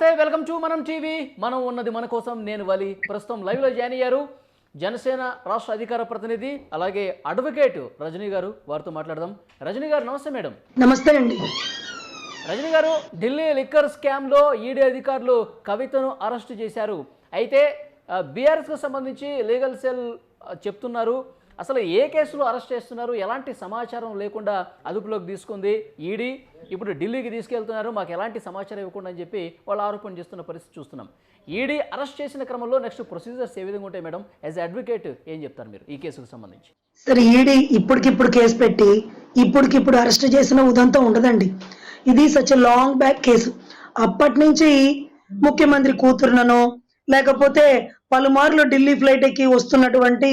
నమస్తే welcome to మనం TV. మనం ఉన్నది మన కోసం నేను వలి. ప్రస్తుతం లైవ్లో జాయిన్ అయ్యారు జనసేన రాష్ట్ర అధికార ప్రతినిధి అలాగే అడ్వకేట్ రజనీ గారు. వారితో మాట్లాడదాం. రజనీ గారు నమస్తే మేడం. నమస్తే అండి. రజనీ గారు ఢిల్లీ లిక్కర్ స్కామ్లో ఈడీ అధికారులు కవితను అరెస్టు చేశారు. అయితే బీఆర్ఎస్కు సంబంధించి లీగల్ సెల్ చెప్తున్నారు. అసలు ఏ కేసులో అరెస్ట్ చేస్తున్నారు? ఎలాంటి సమాచారం లేకుండా అదుపులోకి తీసుకుంది? ఈడీ ఇప్పుడు ఢిల్లీకి తీసుకెళ్తున్నారు. మాకు ఎలాంటి సమాచారం ఇవ్వకుండా అని చెప్పి వాళ్ళు ఆరోపణ చేస్తున్న పరిస్థితి చూస్తున్నాం. ఈడీ అరెస్ట్ చేసిన క్రమంలో నెక్స్ట్ ప్రొసీజర్స్ ఏ విధంగా ఉంటాయి మేడం? యాజ్ అడ్వకేట్ ఏం చెప్తారు మీరు ఈ కేసుకు సంబంధించి? సరే ఈడీ ఇప్పటికిప్పుడు కేసు పెట్టి ఇప్పటికిప్పుడు అరెస్ట్ చేసిన ఉదంతా ఉండదండి. ఇది సచ్ లాంగ్ బ్యాక్ కేసు అప్పటి నుంచి ముఖ్యమంత్రి కూతురునను లేకపోతే పలుమార్లు ఢిల్లీ ఫ్లైట్ ఎక్కి వస్తున్నటువంటి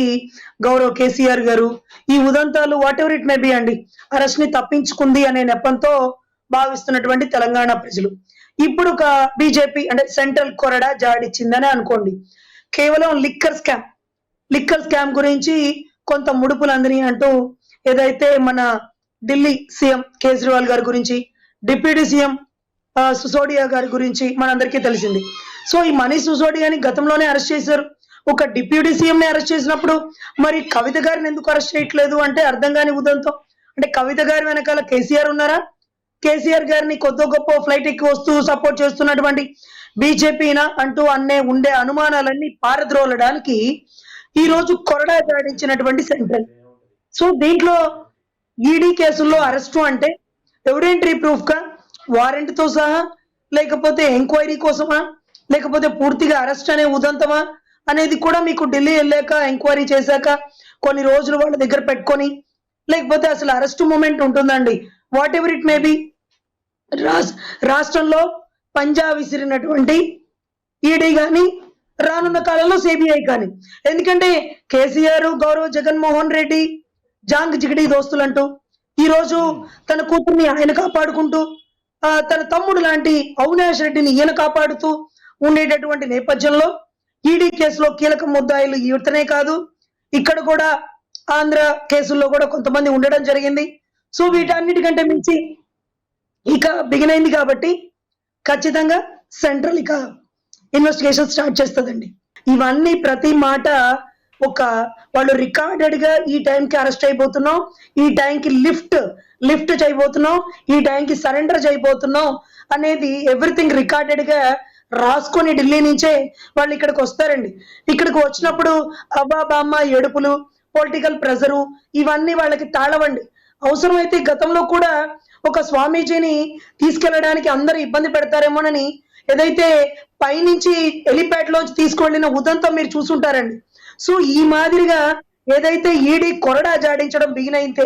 గౌరవ్ కేసీఆర్ గారు. ఈ ఉదంతాలు whatever it may be అండి. అరెస్ట్ని తప్పించుకుంది అనే నెపంతో భావిస్తున్నటువంటి తెలంగాణ ప్రజలు. ఇప్పుడు ఒక బీజేపీ అంటే సెంట్రల్ కొరడా జాడిచ్చిందని అనుకోండి. కేవలం లిక్కర్ స్కామ్. లిక్కర్ స్కామ్ గురించి కొంత ముడుపులు అందిని అంటూ ఏదైతే మన ఢిల్లీ సీఎం కేజ్రీవాల్ గారి గురించి డిప్యూటీ సీఎం సుసోడియా గారి గురించి మనందరికీ తెలిసింది. సో ఈ మనీష్ సిసోడియాని గతంలోనే అరెస్ట్ చేశారు. ఒక డిప్యూటీ సీఎం ని అరెస్ట్ చేసినప్పుడు మరి కవిత గారిని ఎందుకు అరెస్ట్ చేయట్లేదు అంటే అర్థం కాని ఉదంతో. అంటే కవిత గారి వెనకాల కేసీఆర్ ఉన్నారా? కేసీఆర్ గారిని కొద్ది గొప్ప ఫ్లైట్ ఎక్కి వస్తూ సపోర్ట్ చేస్తున్నటువంటి బీజేపీనా అంటూ అన్నే ఉండే అనుమానాలన్నీ పారద్రోలడానికి ఈ రోజు కొరడా జాడించినటువంటి సెంట్రల్. సో దీంట్లో ఈడీ కేసుల్లో అరెస్టు అంటే ఎవిడెంటరీ ప్రూఫ్గా వారెంట్తో సహా లేకపోతే ఎంక్వైరీ కోసమా? లేకపోతే పూర్తిగా అరెస్ట్ అనే ఉదంతమా? అనేది కూడా మీకు ఢిల్లీ వెళ్ళాక ఎంక్వైరీ చేశాక కొన్ని రోజులు వాళ్ళ దగ్గర పెట్టుకొని లేకపోతే అసలు అరెస్ట్ మూమెంట్ ఉంటుందండి. Whatever it may be? రాష్ట్రంలో పంజా విసిరినటువంటి ఈడీ కానీ రానున్న కాలంలో సిబిఐ కానీ ఎందుకంటే కేసీఆర్ గౌరవ్ జగన్మోహన్ రెడ్డి జాంగ్ జిగడి దోస్తులంటూ ఈ రోజు తన కూతుర్ని ఆయన కాపాడుకుంటూ తన తమ్ముడు లాంటి అవినాష్ రెడ్డిని ఈయన కాపాడుతూ ఉండేటటువంటి నేపథ్యంలో ఈడీ కేసులో కీలక ముద్దాయిలు ఈతనే కాదు. ఇక్కడ కూడా ఆంధ్ర కేసుల్లో కూడా కొంతమంది ఉండడం జరిగింది. సో వీటన్నిటికంటే మించి ఇక బిగిన్ అయింది కాబట్టి ఖచ్చితంగా సెంట్రల్ ఇక ఇన్వెస్టిగేషన్ స్టార్ట్ చేస్తుందండి. ఇవన్నీ ప్రతి మాట ఒక వాళ్ళు రికార్డెడ్గా ఈ టైంకి అరెస్ట్ అయిపోతున్నాం. ఈ టైంకి లిఫ్ట్ లిఫ్ట్ చేయబోతున్నాం. ఈ టైంకి సరెండర్ చేయబోతున్నాం అనేది ఎవ్రీథింగ్ రికార్డెడ్గా రాసుకొని ఢిల్లీ నుంచే వాళ్ళు ఇక్కడికి వస్తారండి. ఇక్కడికి వచ్చినప్పుడు అబ్బా బామ్మ ఏడుపులు పొలిటికల్ ప్రెజరు ఇవన్నీ వాళ్ళకి తాళవండి. అవసరమైతే గతంలో కూడా ఒక స్వామీజీని తీసుకెళ్ళడానికి అందరూ ఇబ్బంది పెడతారేమోనని ఏదైతే పైనుంచి ఎలిప్యాడ్ లోంచి తీసుకువెళ్ళిన ఉదంతం మీరు చూసుంటారండి. సో ఈ మాదిరిగా ఏదైతే ఈడీ కొరడా జాడించడం బిగిన్ అయితే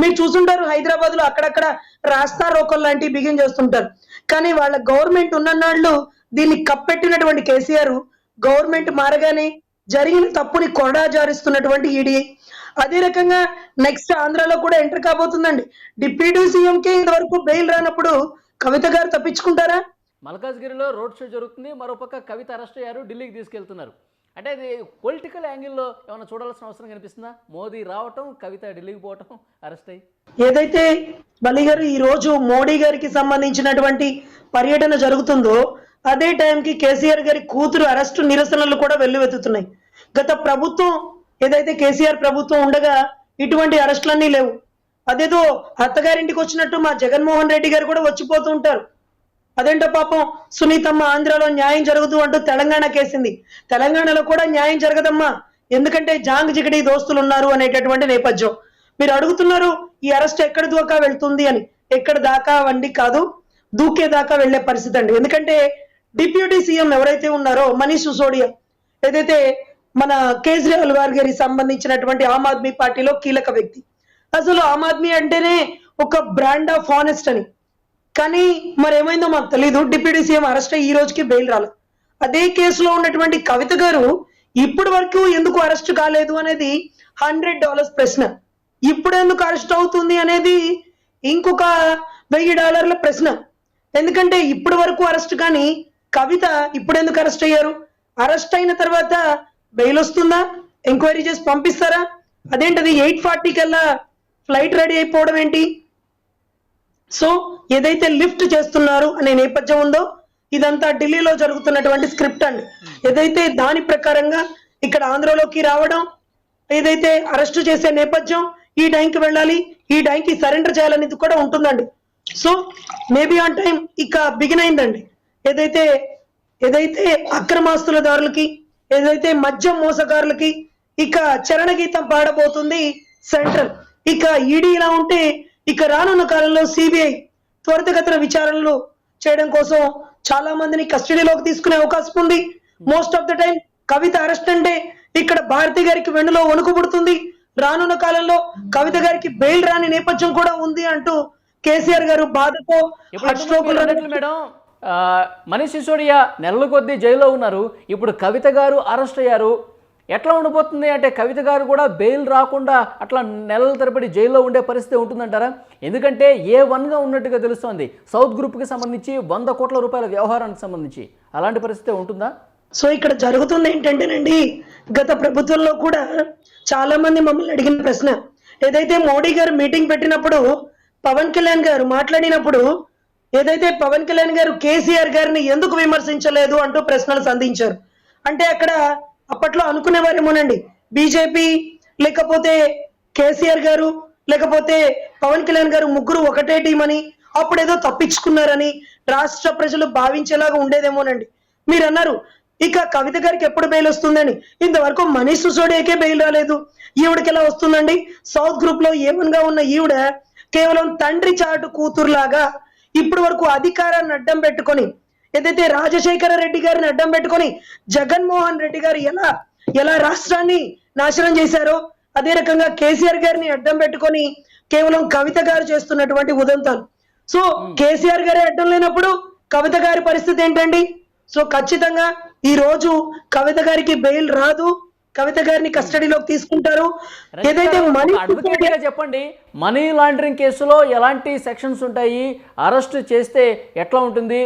మీరు చూసుంటారు హైదరాబాద్లో అక్కడక్కడ రాస్తా రోకల్ లాంటివి బిగిన్ చేస్తుంటారు. కానీ వాళ్ళ గవర్నమెంట్ ఉన్ననాళ్ళు దీన్ని కప్పెట్టినటువంటి కేసీఆర్ గవర్నమెంట్ మారగానే జరిగిన తప్పుని కొరడా జారిస్తున్నటువంటి ఈడీ. అదే రకంగా నెక్స్ట్ ఆంధ్రాలో కూడా ఎంటర్ కాబోతుందండి. డిప్యూటీ సీఎం కి ఇంతవరకు బెయిల్ రానప్పుడు కవిత గారు తప్పించుకుంటారా? మల్కాజ్గిరిలో రోడ్ షో జరుగుతుంది. మరోపక్క కవిత అరెస్ట్ అయ్యారు. ఢిల్లీకి తీసుకెళ్తున్నారు. అంటే అది పొలిటికల్ యాంగిల్లో ఏమైనా చూడాల్సిన అవసరం కనిపిస్తుందా? మోదీ రావటం కవిత ఢిల్లీకి పోవటం అరెస్ట్ అయ్యి. ఏదైతే బలి గారు ఈ రోజు మోడీ గారికి సంబంధించినటువంటి పర్యటన జరుగుతుందో అదే టైంకి కేసీఆర్ గారి కూతురు అరెస్టు నిరసనలు కూడా వెల్లువెత్తుతున్నాయి. గత ప్రభుత్వం ఏదైతే కేసీఆర్ ప్రభుత్వం ఉండగా ఇటువంటి అరెస్టులన్నీ లేవు. అదేదో అత్తగారింటికి వచ్చినట్టు మా జగన్మోహన్ రెడ్డి గారు కూడా వచ్చిపోతూ ఉంటారు. అదేంటో పాపం సునీతమ్మ ఆంధ్రాలో న్యాయం జరుగుతూ అంటూ తెలంగాణ కేసింది. తెలంగాణలో కూడా న్యాయం జరగదమ్మా. ఎందుకంటే జాంగ్ జిగడి దోస్తులు ఉన్నారు అనేటటువంటి నేపథ్యం. మీరు అడుగుతున్నారు ఈ అరెస్ట్ ఎక్కడ దాకా వెళ్తుంది అని. ఎక్కడ దాకా వండి కాదు. దూకే దాకా వెళ్ళే పరిస్థితి అండి. ఎందుకంటే డిప్యూటీ సీఎం ఎవరైతే ఉన్నారో మనీష్ సిసోడియా ఏదైతే మన కేజ్రీవాల్ గారి గారికి సంబంధించినటువంటి ఆమ్ ఆద్మీ పార్టీలో కీలక వ్యక్తి. అసలు ఆమ్ ఆద్మీ అంటేనే ఒక బ్రాండ్ ఆఫ్ హానెస్ట్ అని. కానీ మరి ఏమైందో మాకు తెలియదు డిప్యూటీ సీఎం అరెస్ట్ అయ్యి ఈ రోజుకి బెయిల్ రాలేదు. అదే కేసులో ఉన్నటువంటి కవిత గారు ఇప్పటి వరకు ఎందుకు అరెస్ట్ కాలేదు అనేది హండ్రెడ్ డాలర్స్ ప్రశ్న. ఇప్పుడు ఎందుకు అరెస్ట్ అవుతుంది అనేది ఇంకొక వెయ్యి డాలర్ల ప్రశ్న. ఎందుకంటే ఇప్పటి వరకు అరెస్ట్ కానీ కవిత ఇప్పుడెందుకు అరెస్ట్ అయ్యారు? అరెస్ట్ అయిన తర్వాత బెయిల్ వస్తుందా? ఎంక్వైరీ చేసి పంపిస్తారా? అదేంటది ఎయిట్ ఫార్టీ కల్లా ఫ్లైట్ రెడీ అయిపోవడం ఏంటి? సో ఏదైతే లిఫ్ట్ చేస్తున్నారు అనే నేపథ్యం ఉందో ఇదంతా ఢిల్లీలో జరుగుతున్నటువంటి స్క్రిప్ట్ అండి ఏదైతే దాని ప్రకారంగా ఇక్కడ ఆంధ్రలోకి రావడం ఏదైతే అరెస్ట్ చేసే నేపథ్యం ఈ టైంకి వెళ్ళాలి ఈ టైంకి సరెండర్ చేయాలనేది కూడా ఉంటుందండి. సో మేబీ ఆన్ టైం ఇక బిగిన్ అయిందండి. ఏదైతే ఏదైతే అక్రమాస్తులదారులకి ఏదైతే మద్యం మోసగారులకి ఇక చరణ గీతం పాడబోతుంది సెంట్రల్. ఇక ఈడీ ఇలా ఉంటే ఇక రానున్న కాలంలో సిబిఐ త్వరితగతిన విచారణలు చేయడం కోసం చాలా మందిని కస్టడీలోకి తీసుకునే అవకాశం ఉంది. Most of the time Kavitha arrest అంటే ఇక్కడ భారతి గారికి వెన్నులో వణుకు పుడుతుంది. రానున్న కాలంలో కవిత గారికి బెయిల్ రాని నేపథ్యం కూడా ఉంది అంటూ కేసీఆర్ గారు బాధతో మేడం మనీష్ సిసోడియా నెలల కొద్దీ జైల్లో ఉన్నారు. ఇప్పుడు కవిత గారు అరెస్ట్ అయ్యారు. ఎట్లా ఉండిపోతుంది అంటే కవిత గారు కూడా బెయిల్ రాకుండా అట్లా నెలల తరబడి జైల్లో ఉండే పరిస్థితి ఉంటుందంటారా? ఎందుకంటే ఏ వన్గా ఉన్నట్టుగా తెలుస్తోంది. సౌత్ గ్రూప్కి సంబంధించి వంద కోట్ల రూపాయల వ్యవహారానికి సంబంధించి. అలాంటి పరిస్థితి ఉంటుందా? సో ఇక్కడ జరుగుతుంది ఏంటంటేనండి గత ప్రభుత్వంలో కూడా చాలా మంది మమ్మల్ని అడిగిన ప్రశ్న. ఏదైతే మోడీ గారు మీటింగ్ పెట్టినప్పుడు పవన్ కళ్యాణ్ గారు మాట్లాడినప్పుడు ఏదైతే పవన్ కళ్యాణ్ గారు కేసీఆర్ గారిని ఎందుకు విమర్శించలేదు అంటూ ప్రశ్నలు సంధించారు. అంటే అక్కడ అప్పట్లో అనుకునేవారేమోనండి. బీజేపీ లేకపోతే కేసీఆర్ గారు లేకపోతే పవన్ కళ్యాణ్ గారు ముగ్గురు ఒకటే టీం అని అప్పుడేదో తప్పించుకున్నారని రాష్ట్ర ప్రజలు భావించేలాగా ఉండేదేమోనండి. మీరు అన్నారు ఇక కవిత గారికి ఎప్పుడు బెయిల్ వస్తుందని ఇంతవరకు మనీష్ సిసోడియాకే బెయిల్ రాలేదు. ఈవిడకి ఎలా వస్తుందండి? సౌత్ గ్రూప్లో ఏమన్గా ఉన్న ఈవిడ కేవలం తండ్రి చాటు కూతురులాగా ఇప్పటి వరకు అధికారాన్ని అడ్డం పెట్టుకొని ఏదైతే రాజశేఖర రెడ్డి గారిని అడ్డం పెట్టుకొని జగన్మోహన్ రెడ్డి గారు ఎలా ఎలా రాష్ట్రాన్ని నాశనం చేశారో అదే రకంగా కేసీఆర్ గారిని అడ్డం పెట్టుకొని కేవలం కవిత గారు చేస్తున్నటువంటి ఉదంతాలు. సో కేసీఆర్ గారే అడ్డం లేనప్పుడు కవిత గారి పరిస్థితి ఏంటండి? సో ఖచ్చితంగా ఈ రోజు కవిత గారికి బెయిల్ రాదు. కవిత గారిని కస్టడీలోకి తీసుకుంటారు. ఏదైతే మనీ చెప్పండి. మనీ లాండరింగ్ కేసులో ఎలాంటి సెక్షన్స్ ఉంటాయి? అరెస్ట్ చేస్తే ఎట్లా ఉంటుంది?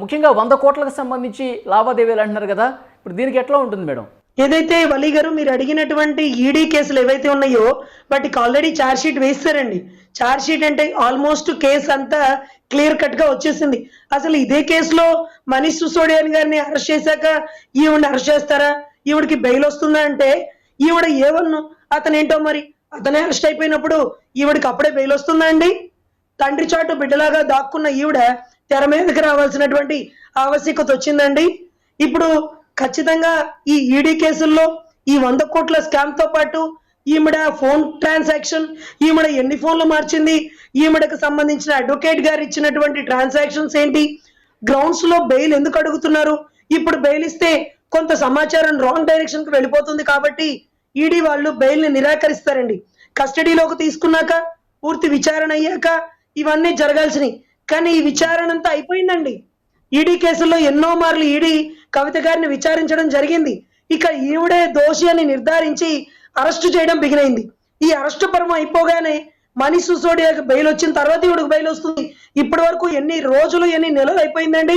ముఖ్యంగా వంద కోట్లకు సంబంధించి లావాదేవీలు అంటున్నారు కదా. ఇప్పుడు దీనికి ఎట్లా ఉంటుంది మేడం? ఏదైతే వలి గారు మీరు అడిగినటువంటి ఈడీ కేసులు ఏవైతే ఉన్నాయో వాటికి ఆల్రెడీ ఛార్జ్ షీట్ వేస్తారండి. ఛార్జ్ షీట్ అంటే ఆల్మోస్ట్ కేసు అంతా క్లియర్ కట్గా వచ్చేసింది. అసలు ఇదే కేసులో మనీష్ సిసోడియన్ గారిని అరెస్ట్ చేశాక ఈవిడిని అరెస్ట్ చేస్తారా? ఈవిడికి బెయిల్ వస్తుందా అంటే ఈవిడ ఏవన్ను అతను ఏంటో మరి? అతనే అరెస్ట్ అయిపోయినప్పుడు ఈవిడికి అప్పుడే బెయిల్ వస్తుందా అండి తండ్రి చాటు బిడ్డలాగా దాక్కున్న ఈవిడ తెర మీదకి రావాల్సినటువంటి ఆవశ్యకత వచ్చిందండి. ఇప్పుడు ఖచ్చితంగా ఈ ఈడీ కేసుల్లో ఈ వంద కోట్ల స్కామ్తో పాటు ఈమెడ ఫోన్ ట్రాన్సాక్షన్ ఈమెడ ఎన్ని ఫోన్లు మార్చింది ఈమెడకు సంబంధించిన అడ్వకేట్ గారు ఇచ్చినటువంటి ట్రాన్సాక్షన్స్ ఏంటి? గ్రౌండ్స్లో బెయిల్ ఎందుకు అడుగుతున్నారు? ఇప్పుడు బెయిల్ ఇస్తే కొంత సమాచారం రాంగ్ డైరెక్షన్కు వెళ్ళిపోతుంది కాబట్టి ఈడీ వాళ్ళు బెయిల్ని నిరాకరిస్తారండి. కస్టడీలోకి తీసుకున్నాక పూర్తి విచారణ అయ్యాక ఇవన్నీ జరగాల్సినవి కానీ ఈ విచారణ అంతా అయిపోయిందండి. ఈడీ కేసుల్లో ఎన్నో మార్లు ఈడీ కవిత గారిని విచారించడం జరిగింది. ఇక ఈవిడే దోషి అని నిర్ధారించి అరెస్టు చేయడం బిగినైంది. ఈ అరెస్టు పర్వం అయిపోగానే మనీష్ సిసోడియాకి బెయిల్ వచ్చిన తర్వాత ఇవిడికి బెయిల్ వస్తుంది. ఇప్పటి వరకు ఎన్ని రోజులు ఎన్ని నెలలు అయిపోయిందండి?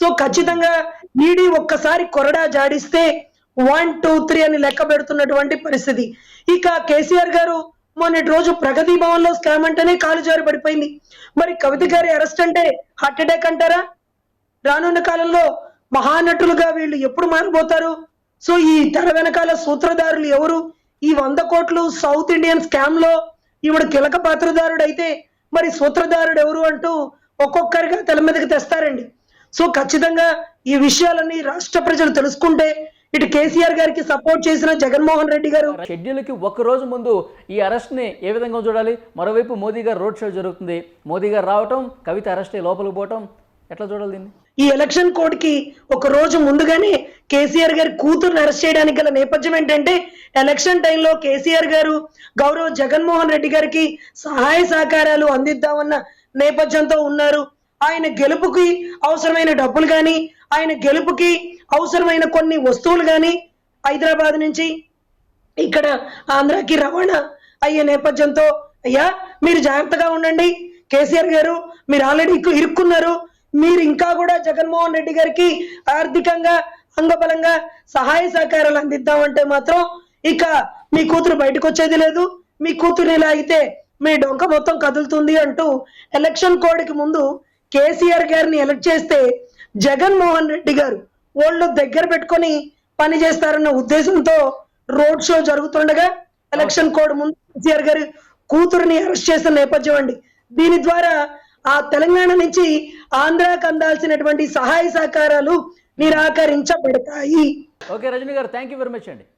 సో ఖచ్చితంగా ఈడీ ఒక్కసారి కొరడా జాడిస్తే వన్ టూ త్రీ అని లెక్క పెడుతున్నటువంటి పరిస్థితి. ఇక కేసీఆర్ గారు మొన్నటి రోజు ప్రగతి భవన్లో స్కామ్ అంటేనే కాలు జారి పడిపోయింది. మరి కవిత గారి అరెస్ట్ అంటే హార్ట్ అటాక్ అంటారా? రానున్న కాలంలో మహానటులుగా వీళ్ళు ఎప్పుడు మారిపోతారు? సో ఈ తెర వెనకాల సూత్రధారులు ఎవరు? ఈ వంద కోట్లు సౌత్ ఇండియన్ స్కామ్లో ఈవిడ కీలక పాత్రదారుడు అయితే మరి సూత్రధారుడు ఎవరు అంటూ ఒక్కొక్కరిగా తెల మీదకి తెస్తారండి. సో ఖచ్చితంగా ఈ విషయాలన్నీ రాష్ట్ర ప్రజలు తెలుసుకుంటే ఇటు కేసీఆర్ గారికి సపోర్ట్ చేసిన జగన్మోహన్ రెడ్డి గారు. షెడ్యూల్కి ఒక రోజు ముందు ఈ అరెస్ట్ని ఏ విధంగా చూడాలి? మరోవైపు మోదీ గారు రోడ్ షో జరుగుతుంది. మోదీ గారు రావటం కవిత అరెస్ట్ లోపలికి పోవటం ఎట్లా చూడాలి దీన్ని? ఈ ఎలక్షన్ కోడ్కి ఒక రోజు ముందుగానే కేసీఆర్ గారి కూతుర్ని అరెస్ట్ చేయడానికి గల నేపథ్యం ఏంటంటే ఎలక్షన్ టైంలో కేసీఆర్ గారు గౌరవ్ జగన్మోహన్ రెడ్డి గారికి సహాయ సహకారాలు అందిద్దామన్న నేపథ్యంతో ఉన్నారు. ఆయన గెలుపుకి అవసరమైన డబ్బులు కానీ ఆయన గెలుపుకి అవసరమైన కొన్ని వస్తువులు కానీ హైదరాబాద్ నుంచి ఇక్కడ ఆంధ్రాకి రవాణా అయ్యే నేపథ్యంతో అయ్యా మీరు జాగ్రత్తగా ఉండండి. కేసీఆర్ గారు మీరు ఆల్రెడీ ఇరుక్కున్నారు. మీరు ఇంకా కూడా జగన్మోహన్ రెడ్డి గారికి ఆర్థికంగా అంగబలంగా సహాయ సహకారాలు అందిద్దామంటే మాత్రం ఇక మీ కూతురు బయటకు వచ్చేది లేదు. మీ కూతురు ఇలా అయితే మీ డొంక మొత్తం కదులుతుంది అంటూ ఎలక్షన్ కోడ్కి ముందు కేసీఆర్ గారిని ఎలక్ట్ చేస్తే జగన్మోహన్ రెడ్డి గారు వాళ్ళు దగ్గర పెట్టుకొని పని చేస్తారన్న ఉద్దేశంతో రోడ్ షో జరుగుతుండగా ఎలక్షన్ కోడ్ ముందు కేసీఆర్ గారి కూతురుని అరెస్ట్ చేసిన నేపథ్యం అండి. దీని ద్వారా ఆ తెలంగాణ నుంచి ఆంధ్రాకు అందాల్సినటువంటి సహాయ సహకారాలు నిరాకరించబడతాయి. ఓకే రజనీ గారు థ్యాంక్ యూ వెరీ మచ్ అండి.